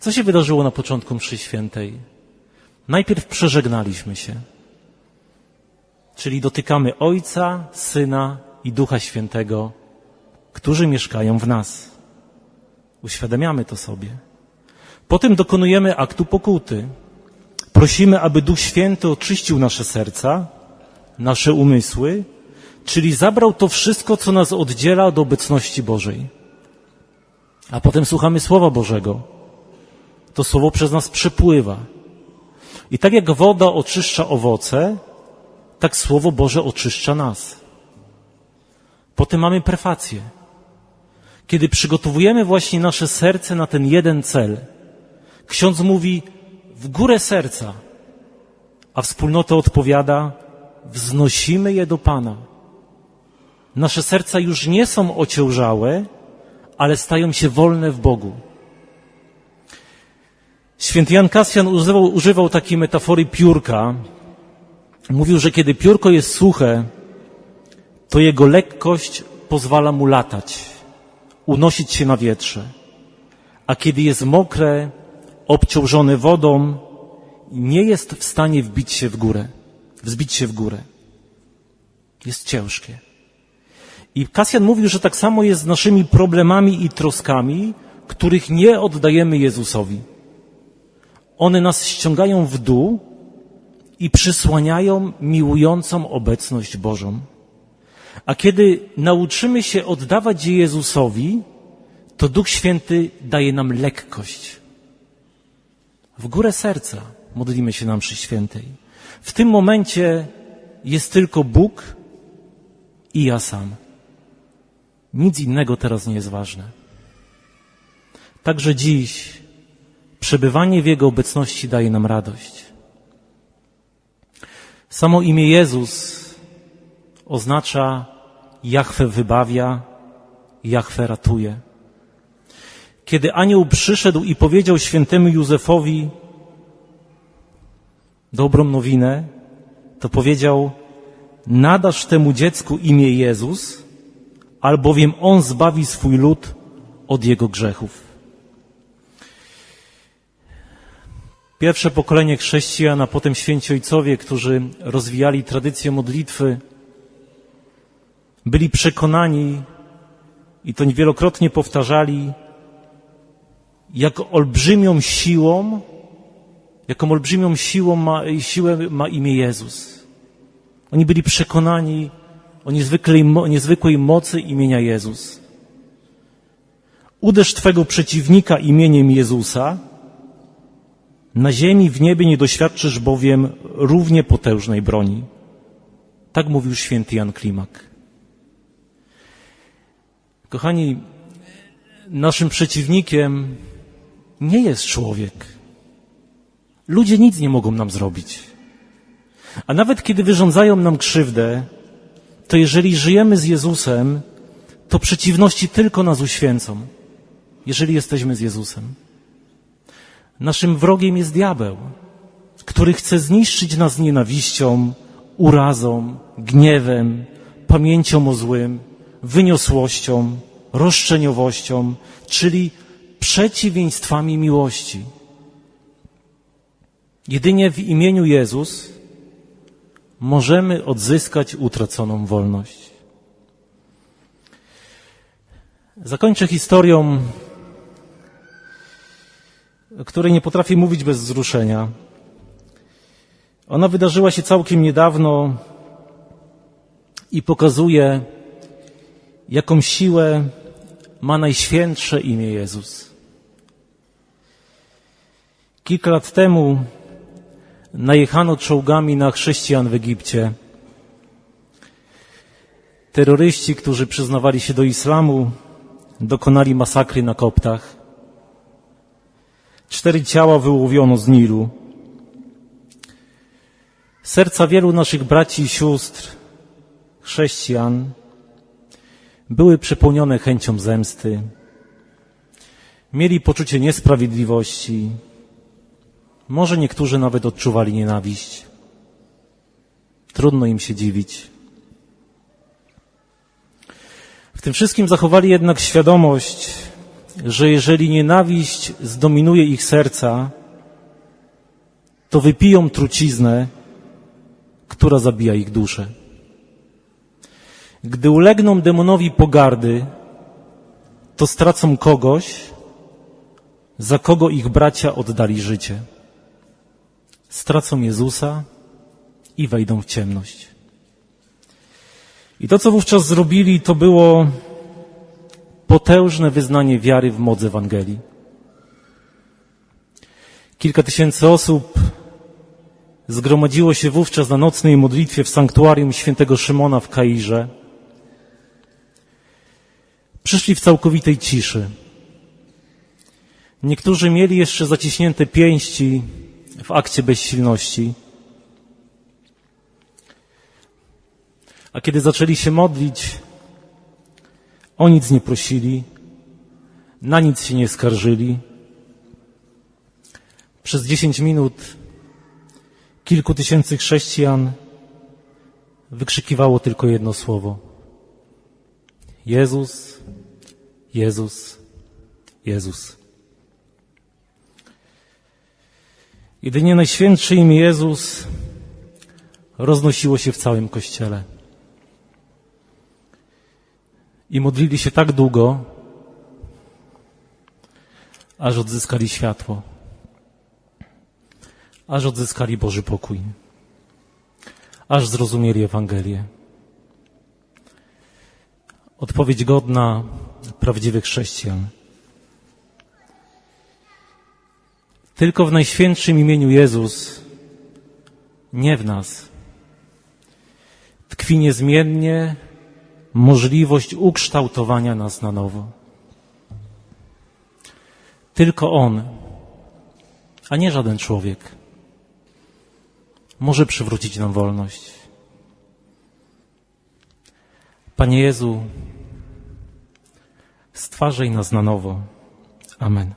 Co się wydarzyło na początku mszy świętej? Najpierw przeżegnaliśmy się, czyli dotykamy Ojca, Syna i Ducha Świętego, którzy mieszkają w nas. Uświadamiamy to sobie. Potem dokonujemy aktu pokuty. Prosimy, aby Duch Święty oczyścił nasze serca, nasze umysły, czyli zabrał to wszystko, co nas oddziela od obecności Bożej. A potem słuchamy Słowa Bożego. To Słowo przez nas przepływa. I tak jak woda oczyszcza owoce, tak Słowo Boże oczyszcza nas. Potem mamy prefację. Kiedy przygotowujemy właśnie nasze serce na ten jeden cel, ksiądz mówi w górę serca, a wspólnota odpowiada, wznosimy je do Pana. Nasze serca już nie są ociężałe, ale stają się wolne w Bogu. Święty Jan Kasjan używał, używał takiej metafory piórka. Mówił, że kiedy piórko jest suche, to jego lekkość pozwala mu latać, unosić się na wietrze. A kiedy jest mokre, obciążone wodą, nie jest w stanie wbić się w górę, wzbić się w górę. Jest ciężkie. I Kasjan mówił, że tak samo jest z naszymi problemami i troskami, których nie oddajemy Jezusowi. One nas ściągają w dół i przysłaniają miłującą obecność Bożą. A kiedy nauczymy się oddawać je Jezusowi, to Duch Święty daje nam lekkość. W górę serca modlimy się na mszy świętej. W tym momencie jest tylko Bóg i ja sam. Nic innego teraz nie jest ważne. Także dziś przebywanie w Jego obecności daje nam radość. Samo imię Jezus oznacza Jachwę wybawia, Jachwę ratuje. Kiedy anioł przyszedł i powiedział świętemu Józefowi dobrą nowinę, to powiedział, nadasz temu dziecku imię Jezus, albowiem on zbawi swój lud od jego grzechów. Pierwsze pokolenie chrześcijan, a potem święci ojcowie, którzy rozwijali tradycję modlitwy, byli przekonani i to wielokrotnie powtarzali, jak olbrzymią siłą, jaką olbrzymią siłą ma, siłę ma imię Jezus. Oni byli przekonani o niezwykłej, niezwykłej mocy imienia Jezus. Uderz Twego przeciwnika imieniem Jezusa, na ziemi, w niebie nie doświadczysz bowiem równie potężnej broni. Tak mówił święty Jan Klimak. Kochani, naszym przeciwnikiem nie jest człowiek. Ludzie nic nie mogą nam zrobić. A nawet kiedy wyrządzają nam krzywdę, to jeżeli żyjemy z Jezusem, to przeciwności tylko nas uświęcą, jeżeli jesteśmy z Jezusem. Naszym wrogiem jest diabeł, który chce zniszczyć nas nienawiścią, urazą, gniewem, pamięcią o złym, wyniosłością, roszczeniowością, czyli przeciwieństwami miłości. Jedynie w imieniu Jezus możemy odzyskać utraconą wolność. Zakończę historią, której nie potrafię mówić bez wzruszenia. Ona wydarzyła się całkiem niedawno i pokazuje, jaką siłę ma najświętsze imię Jezus. Kilka lat temu najechano czołgami na chrześcijan w Egipcie. Terroryści, którzy przyznawali się do islamu, dokonali masakry na koptach. Cztery ciała wyłowiono z Nilu. Serca wielu naszych braci i sióstr, chrześcijan, były przepełnione chęcią zemsty. Mieli poczucie niesprawiedliwości. Może niektórzy nawet odczuwali nienawiść. Trudno im się dziwić. W tym wszystkim zachowali jednak świadomość, że jeżeli nienawiść zdominuje ich serca, to wypiją truciznę, która zabija ich duszę. Gdy ulegną demonowi pogardy, to stracą kogoś, za kogo ich bracia oddali życie. Stracą Jezusa i wejdą w ciemność. I to, co wówczas zrobili, to było potężne wyznanie wiary w moc Ewangelii. Kilka tysięcy osób zgromadziło się wówczas na nocnej modlitwie w sanktuarium świętego Szymona w Kairze. Przyszli w całkowitej ciszy. Niektórzy mieli jeszcze zaciśnięte pięści w akcie bezsilności. A kiedy zaczęli się modlić, o nic nie prosili, na nic się nie skarżyli. Przez dziesięć minut kilku tysięcy chrześcijan wykrzykiwało tylko jedno słowo. Jezus, Jezus, Jezus. Jedynie Najświętsze imię Jezus roznosiło się w całym Kościele. I modlili się tak długo, aż odzyskali światło, aż odzyskali Boży pokój, aż zrozumieli Ewangelię. Odpowiedź godna prawdziwych chrześcijan. Tylko w Najświętszym imieniu Jezus, nie w nas, tkwi niezmiennie możliwość ukształtowania nas na nowo. Tylko On, a nie żaden człowiek, może przywrócić nam wolność. Panie Jezu, stwarzaj nas na nowo. Amen.